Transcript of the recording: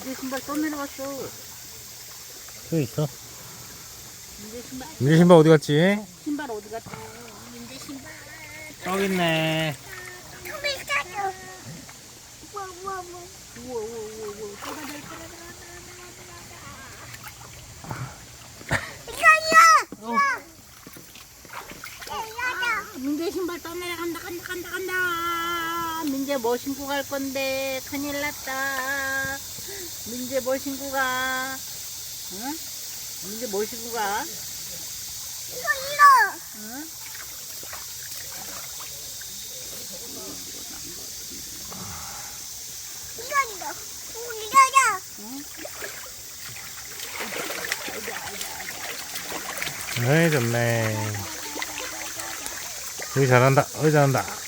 이제 신발 또 내려갔어. 또 있어? 이제 신발, 민재 신발 어디 갔지? 신발 어디 갔다? 이제 신발. 저기 있네. 우와, 우와, 우와, 우와, 우와. 민재 신발 또 내려간다, 간다, 간다, 간다. 민재 뭐 신고 갈 건데? 큰일 났다. 민재 뭐 신고 가? 응? 민재 뭐 신고 가? 응? 에이, 좋네. 여기 잘한다. 어이, 잘한다.